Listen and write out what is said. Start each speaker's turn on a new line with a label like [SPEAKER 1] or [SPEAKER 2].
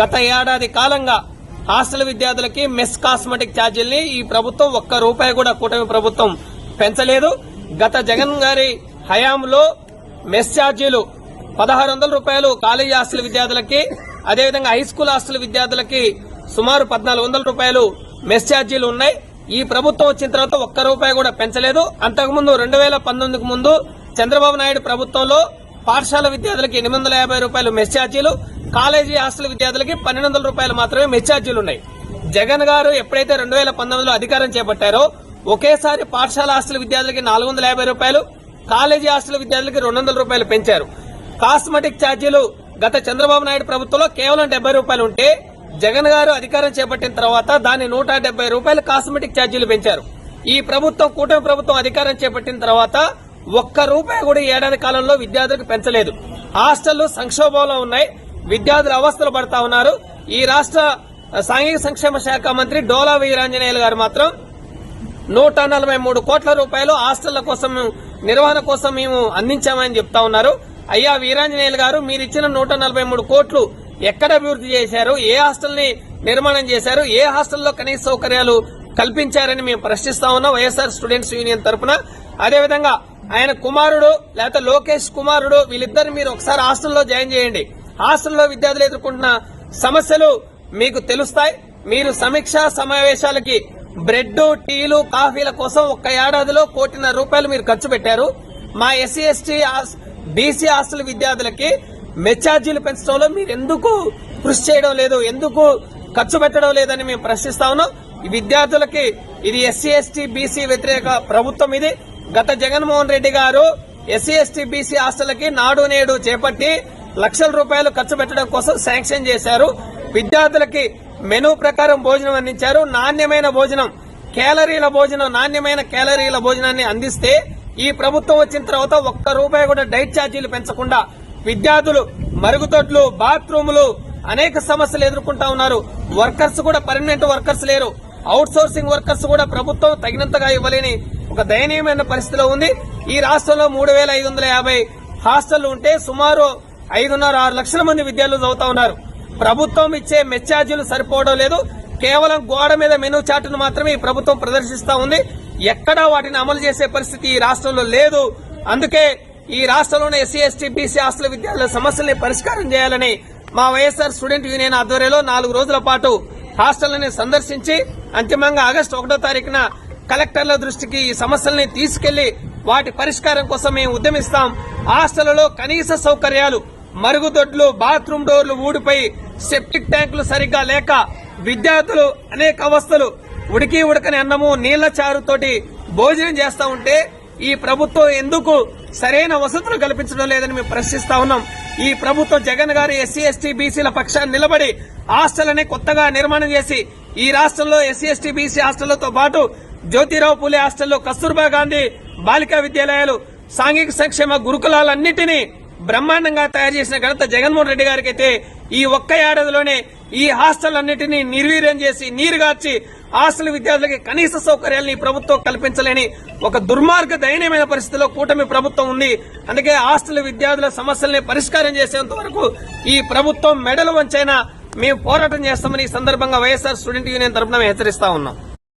[SPEAKER 1] గత ఏడాది కాలంగా హాస్టల్ విద్యార్థులకి మెస్ కాస్మెటిక్ ఛార్జీల్ని ఈ ప్రభుత్వం ఒక్క రూపాయి కూడా కూటమి ప్రభుత్వం పెంచలేదు. గత జగన్ గారి హయాంలో మెస్ ఛార్జీలు పదహారు వందల రూపాయలు కాలేజీ హాస్టల్ విద్యార్థులకి అదేవిధంగా హై స్కూల్ హాస్టల్ విద్యార్థులకి సుమారు పద్నాలుగు వందల రూపాయలు మెస్ ఛార్జీలు ఉన్నాయి. ఈ ప్రభుత్వం వచ్చిన తర్వాత ఒక్క రూపాయి కూడా పెంచలేదు. అంతకుముందు రెండు వేల పంతొమ్మిదికి ముందు చంద్రబాబు నాయుడు ప్రభుత్వంలో పాఠశాల విద్యార్థులకి ఎనిమిది వందల యాభై రూపాయలు మెస్ ఛార్జీలు కాలేజీ హాస్టల్ విద్యార్థులకి పన్నెండు వందల రూపాయలు మాత్రమే మెచ్చార్జీలు ఉన్నాయి జగన్ గారు ఎప్పుడైతే రెండు వేల పంతొమ్మిదిలో అధికారం చేపట్టారో ఒకేసారి పాఠశాల హాస్టల్ విద్యార్థులకి నాలుగు వందల యాభై రూపాయలు కాలేజీ హాస్టల్ విద్యార్థులకి రెండు వందల రూపాయలు పెంచారు. కాస్మెటిక్ ఛార్జీలు గత చంద్రబాబు నాయుడు ప్రభుత్వంలో కేవలం డెబ్బై రూపాయలు ఉంటే జగన్ గారు అధికారం చేపట్టిన తర్వాత దాన్ని నూట డెబ్బై రూపాయలు కాస్మెటిక్ ఛార్జీలు పెంచారు. ఈ ప్రభుత్వం కూటమి ప్రభుత్వం అధికారం చేపట్టిన తర్వాత ఒక్క రూపాయి కూడా ఏడాది కాలంలో విద్యార్థులకు పెంచలేదు. హాస్టళ్ళు సంక్షోభంలో ఉన్నాయి. విద్యార్థులు అవస్థలు పడతా ఉన్నారు. ఈ రాష్ట్ర సాంఘిక సంక్షేమ శాఖ మంత్రి డోలా వీరాంజనేయులు గారు మాత్రం నూట నలభై మూడు కోట్ల రూపాయలు హాస్టళ్ళ కోసం నిర్వహణ కోసం మేము అందించామని చెప్తా ఉన్నారు. అయ్యా వీరాంజనేయులు గారు మీరు ఇచ్చిన నూట నలభై మూడు కోట్లు ఎక్కడ అభివృద్ధి చేశారు? ఏ హాస్టల్ని నిర్మాణం చేశారు? ఏ హాస్టల్లో కనీస సౌకర్యాలు కల్పించారని మేము ప్రశ్నిస్తా ఉన్నాం వైఎస్ఆర్ స్టూడెంట్స్ యూనియన్ తరఫున అదేవిధంగా ఆయన కుమారుడు లేకపోతే లోకేష్ కుమారుడు వీళ్ళిద్దరు మీరు ఒకసారి హాస్టల్లో జాయిన్ చేయండి. హాస్టల్లో విద్యార్థులు ఎదుర్కొంటున్న సమస్యలు మీకు తెలుస్తాయి. మీరు సమీక్షా సమావేశాలకి బ్రెడ్ టీలు కాఫీల కోసం ఒక్క ఏడాదిలో కోటిన్నర రూపాయలు మీరు ఖర్చు పెట్టారు. మా ఎస్సీ ఎస్టీ బీసీ హాస్టల్ విద్యార్థులకి మెచ్చార్జీలు పెంచడంలో మీరు ఎందుకు కృషి చేయడం లేదు? ఎందుకు ఖర్చు పెట్టడం లేదని మేము ప్రశ్నిస్తా ఉన్నాం. విద్యార్థులకి ఇది ఎస్సీ ఎస్టీ బీసీ వ్యతిరేక ప్రభుత్వం ఇది. గత జగన్మోహన్ రెడ్డి గారు ఎస్సీ ఎస్టీ బీసీ హాస్టల్కి నాడు నేడు చేపట్టి లక్షల రూపాయలు ఖర్చు పెట్టడం కోసం శాంక్షన్ చేశారు. విద్యార్థులకి మెనూ ప్రకారం భోజనం అందించారు. నాణ్యమైన భోజనం కేలరీల భోజనం నాణ్యమైన కేలరీల భోజనాన్ని అందిస్తే ఈ ప్రభుత్వం వచ్చిన తర్వాత ఒక్క రూపాయి కూడా డైట్ ఛార్జీలు పెంచకుండా విద్యార్థులు మరుగుదొడ్లు బాత్రూములు అనేక సమస్యలు ఎదుర్కొంటా ఉన్నారు. వర్కర్స్ కూడా పర్మనెంట్ వర్కర్స్ లేరు. అవుట్ సోర్సింగ్ వర్కర్స్ కూడా ప్రభుత్వం తగినంతగా ఇవ్వలేని ఒక దయనీయమైన పరిస్థితిలో ఉంది. ఈ రాష్ట్రంలో మూడు వేల ఐదు వందల యాభై హాస్టళ్ళు ఉంటే సుమారు ఐదున్నర ఆరు లక్షల మంది విద్యార్థులు చదువుతా ఉన్నారు. ప్రభుత్వం ఇచ్చే మెచ్చార్జీలు సరిపోవడం లేదు. కేవలం గోడ మీద మెనూ చాటును మాత్రమే ఈ ప్రభుత్వం ప్రదర్శిస్తా ఉంది. ఎక్కడా వాటిని అమలు చేసే పరిస్థితి ఈ రాష్ట్రంలో లేదు. అందుకే ఈ రాష్ట్రంలోని ఎస్సీ ఎస్టీ బీసీ హాస్టల్ విద్యార్థుల సమస్యల్ని పరిష్కారం చేయాలని మా వైఎస్ఆర్ స్టూడెంట్ యూనియన్ ఆధ్వర్యంలో నాలుగు రోజుల పాటు హాస్టల్ని సందర్శించి అంతిమంగా ఆగస్టు ఒకటో తారీఖున కలెక్టర్ల దృష్టికి ఈ సమస్యల్ని తీసుకెళ్ళి వాటి పరిష్కారం కోసం మేము ఉద్యమిస్తాం. హాస్టళ్ళలో కనీస సౌకర్యాలు మరుగుదొడ్లు బాత్రూమ్ డోర్లు ఊడిపోయి సెప్టిక్ ట్యాంకులు సరిగ్గా లేక విద్యార్థులు అనేక అవస్థలు ఉడికి ఉడకని అన్నము నీళ్ళ చారుతోటి భోజనం చేస్తూ ఉంటే ఈ ప్రభుత్వం ఎందుకు సరైన వసతులు కల్పించడం లేదని మేము ప్రశ్నిస్తా ఉన్నాం. ఈ ప్రభుత్వం జగన్ గారు ఎస్సీ ఎస్టీ బీసీల పక్షాన్ని నిలబడి హాస్టల్ని కొత్తగా నిర్మాణం చేసి ఈ రాష్ట్రంలో ఎస్సీ ఎస్టీ బీసీ హాస్టళ్ళతో పాటు జ్యోతిరావు పూలే హాస్టల్లో కస్తూర్బా గాంధీ బాలికా విద్యాలయాలు సాంఘిక సంక్షేమ గురుకులాలన్నింటినీ బ్రహ్మాండంగా తయారు చేసిన ఘనత జగన్మోహన్ రెడ్డి గారికి అయితే ఈ ఒక్క ఏడాదిలోనే ఈ హాస్టల్ నిర్వీర్యం చేసి నీరుగార్చి హాస్టల్ విద్యార్థులకి కనీస సౌకర్యాలను ఈ ప్రభుత్వం కల్పించలేని ఒక దుర్మార్గ దయనీయమైన పరిస్థితిలో కూటమి ప్రభుత్వం ఉంది. అందుకే హాస్టల్ విద్యార్థుల సమస్యల్ని పరిష్కారం చేసేంత వరకు ఈ ప్రభుత్వం మెడలు వంచైనా మేము పోరాటం చేస్తామని ఈ సందర్భంగా వైఎస్ఆర్ స్టూడెంట్ యూనియన్ తరఫున హెచ్చరిస్తా ఉన్నాం.